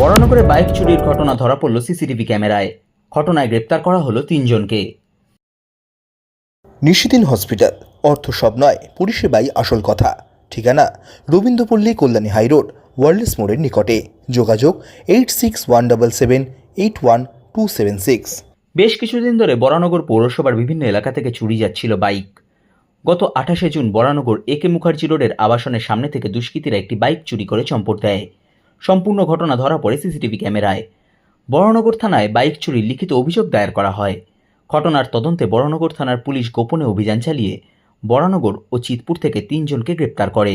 বরানগরে bike চুরির ঘটনা ধরা পড়ল সিসিটিভি ক্যামেরায়। ঘটনায় গ্রেপ্তার করা হলো তিনজনকে। নিশিদিন হসপিটাল। অর্থ সব নয় পরিষেবাই আসল কথা। ঠিকানা রবীন্দ্রপল্লী কল্যাণী হাইরোড ওয়ার্ল্ডস মোড়ের নিকটে। যোগাযোগ eight six one double seven eight one two seven six. বেশ কিছুদিন ধরে বরানগর পৌরসভার বিভিন্ন এলাকা থেকে চুরি যাচ্ছিল বাইক। গত আঠাশে June Baranagar A K Mukherjee রোডের আবাসনের সামনে থেকে দুষ্কৃতীরা একটি বাইক চুরি করে চম্পট দেয়। সম্পূর্ণ ঘটনা ধরা পড়ে সিসিটিভি ক্যামেরায়। বড়নগর থানায় বাইক চুরির লিখিত অভিযোগ দায়ের করা হয়। ঘটনার তদন্তে বড়নগর থানার পুলিশ গোপনে অভিযান চালিয়ে বরানগর ও চিতপুর থেকে তিনজনকে গ্রেপ্তার করে।